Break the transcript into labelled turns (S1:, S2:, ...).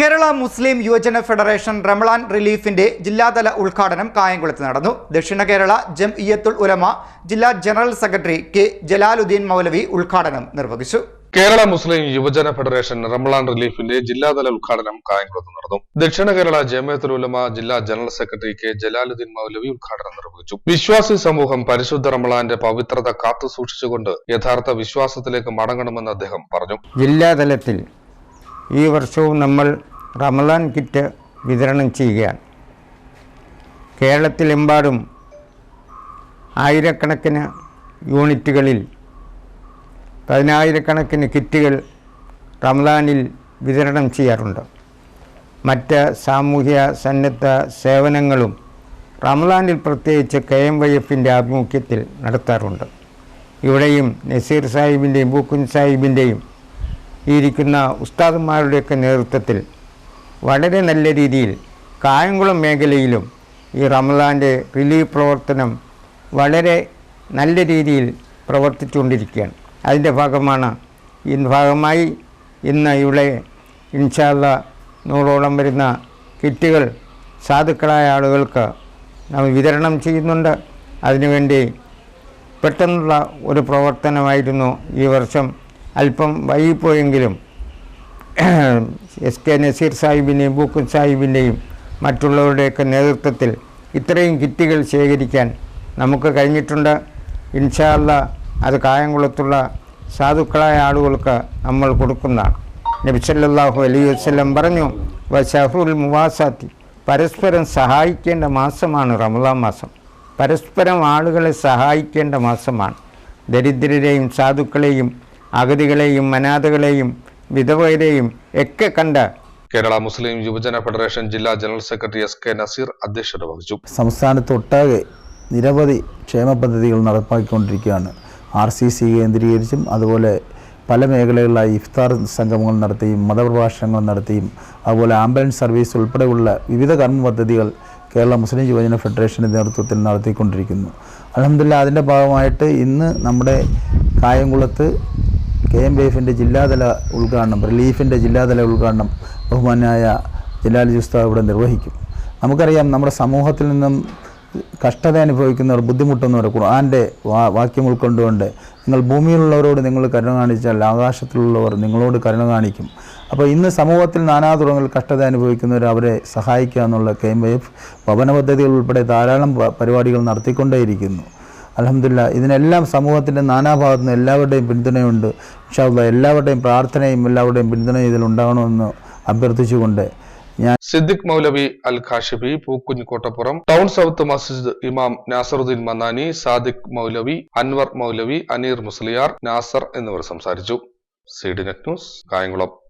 S1: കേരള മുസ്ലിം യുവജന ഫെഡറേഷൻ റമളാൻ റിലീഫിന്റെ ജില്ലാതല ഉദ്ഘാടനം കായംകുളത്ത് നടന്നു. ദക്ഷിണ കേരള ജം ഇയത്തുൽ ഉലമ ജില്ലാ general secretary K Jalaluddin Maulavi ഉദ്ഘാടനം നിർവഹിച്ചു.
S2: കേരള മുസ്ലിം യുവജന ഫെഡറേഷൻ റംലാൻ റിലീഫിന്റെ ജില്ലാതല ഉദ്ഘാടനം കായംകുളത്ത് നടന്നു. ദക്ഷിണ കേരള ജമയത്തുൽ ഉലമ ജില്ലാ general secretary K Jalaluddin Maulavi ഉദ്ഘാടനം നിർവഹിച്ചു. വിശ്വാസി സമൂഹം പരിശുദ്ധ റമളാന്റെ പവിത്രത കാത്തു സൂക്ഷിച്ചുകൊണ്ട് യഥാർത്ഥ വിശ്വാസത്തിലേക്ക് മടങ്ങണമെന്ന് അദ്ദേഹം പറഞ്ഞു.
S3: ജില്ലാതലത്തിൽ ഈ വർഷവും നമ്മൾ റമദാൻ കിറ്റ് വിതരണം ചെയ്യുകയാണ്. കേരളത്തിലെമ്പാടും ആയിരക്കണക്കിന് യൂണിറ്റുകളിൽ പതിനായിരക്കണക്കിന് കിറ്റുകൾ റമദാനിൽ വിതരണം ചെയ്യാറുണ്ട്. മറ്റ് സാമൂഹ്യ സന്നദ്ധ സേവനങ്ങളും റമദാനിൽ പ്രത്യേകിച്ച് കെ എം വൈ എഫിന്റെ ആഭിമുഖ്യത്തിൽ നടത്താറുണ്ട്. ഇവിടെയും നസീർ സാഹിബിന്റെയും ബൂക്കുൻ സാഹിബിന്റെയും ഇരിക്കുന്ന ഉസ്താദന്മാരുടെയൊക്കെ നേതൃത്വത്തിൽ വളരെ നല്ല രീതിയിൽ കായംകുളം മേഖലയിലും ഈ റമദാന്റെ റിലീഫ് പ്രവർത്തനം വളരെ നല്ല രീതിയിൽ പ്രവർത്തിച്ചുകൊണ്ടിരിക്കുകയാണ്. അതിന്റെ ഭാഗമാണ് ഇന്ന് ഭാഗമായി ഇന്ന് ഇവിടെ ഇൻഷാല്ല നൂറോളം വരുന്ന കിറ്റുകൾ സാധുക്കളായ ആളുകൾക്ക് നാം വിതരണം ചെയ്യുന്നുണ്ട്. അതിനുവേണ്ടി പെട്ടെന്നുള്ള ഒരു പ്രവർത്തനമായിരുന്നു ഈ വർഷം. അല്പം വൈകിപ്പോയെങ്കിലും എസ് കെ നസീർ സാഹിബിന്റെയും ബൂക്കൻ സാഹിബിന്റെയും മറ്റുള്ളവരുടെയൊക്കെ നേതൃത്വത്തിൽ ഇത്രയും കിറ്റുകൾ ശേഖരിക്കാൻ നമുക്ക് കഴിഞ്ഞിട്ടുണ്ട്. ഇൻഷാല്ല അത് കായംകുളത്തുള്ള സാധുക്കളായ ആളുകൾക്ക് നമ്മൾ കൊടുക്കുന്നതാണ്. നബിസല്ലാഹു അലി വസ്ലം പറഞ്ഞു വഷഹുൽ മുവാസാത്തി. പരസ്പരം സഹായിക്കേണ്ട മാസമാണ് റമദാൻ മാസം. പരസ്പരം ആളുകളെ സഹായിക്കേണ്ട മാസമാണ്. ദരിദ്രരെയും സാധുക്കളെയും അഗതികളെയും അനാഥകളെയും വിധവരെയും ഒക്കെ കണ്ട്
S2: കേരള മുസ്ലിം യുവജന ഫെഡറേഷൻ ജില്ലാ general secretary S K Nazeer അധ്യക്ഷത വഹിച്ചു.
S4: സംസ്ഥാനത്തൊട്ടാകെ നിരവധി ക്ഷേമ പദ്ധതികൾ നടപ്പാക്കിക്കൊണ്ടിരിക്കുകയാണ്. ആർ സി സി കേന്ദ്രീകരിച്ചും അതുപോലെ പല മേഖലകളിലായി ഇഫ്താർ സംഗമങ്ങൾ നടത്തിയും മതപ്രഭാഷണങ്ങൾ നടത്തിയും അതുപോലെ ആംബുലൻസ് സർവീസ് ഉൾപ്പെടെയുള്ള വിവിധ കർമ്മ പദ്ധതികൾ കേരള മുസ്ലിം യുവജന ഫെഡറേഷന്റെ നേതൃത്വത്തിൽ നടത്തിക്കൊണ്ടിരിക്കുന്നു. അലഹമില്ല അതിന്റെ ഭാഗമായിട്ട് ഇന്ന് നമ്മുടെ കായംകുളത്ത് കെ എം എഫിന്റെ ജില്ലാതല ഉദ്ഘാടനം റിലീഫിന്റെ ജില്ലാതല ഉദ്ഘാടനം ബഹുമാനായ ജലാൽ ജുസ്താവ് ഇവിടെ നിർവഹിക്കും. നമുക്കറിയാം നമ്മുടെ സമൂഹത്തിൽ നിന്നും കഷ്ടത അനുഭവിക്കുന്നവർ ബുദ്ധിമുട്ടുന്നവർ ഖുർആന്റെ വാ വാക്യം ഉൾക്കൊണ്ടുകൊണ്ട് നിങ്ങൾ ഭൂമിയിലുള്ളവരോട് നിങ്ങൾ കരുണ കാണിച്ചാൽ ആകാശത്തിലുള്ളവർ നിങ്ങളോട് കരുണ കാണിക്കും. അപ്പോൾ ഇന്ന് സമൂഹത്തിൽ നാനാ തുറങ്ങൾ കഷ്ടത അനുഭവിക്കുന്നവർ അവരെ സഹായിക്കുക എന്നുള്ള കെ എം എഫ് ഭവന പദ്ധതികൾ ഉൾപ്പെടെ ധാരാളം പരിപാടികൾ നടത്തിക്കൊണ്ടേയിരിക്കുന്നു. അലഹമില്ല ഇതിനെല്ലാം സമൂഹത്തിന്റെ നാനാഭാഗത്തു നിന്ന് എല്ലാവരുടെയും പിന്തുണയുണ്ട്. ഇൻഷാല്ല എല്ലാവരുടെയും പ്രാർത്ഥനയും എല്ലാവരുടെയും പിന്തുണയും ഇതിലുണ്ടാകണമെന്ന് അഭ്യർത്ഥിച്ചുകൊണ്ട് ഞാൻ
S2: സിദ്ദിഖ് മൗലവി അൽ ഖാഷിബി പൂക്കുഞ്ഞ് കോട്ടപ്പുറം ടൗൺ സൗത്ത് മസ്ജിദ് ഇമാം നാസറുദ്ദീൻ മന്നാനി സാദിഖ് മൗലവി അൻവർ മൗലവി അനീർ മുസ്ലിയാർ നാസർ എന്നിവർ സംസാരിച്ചു. C D net news Kayamkulam.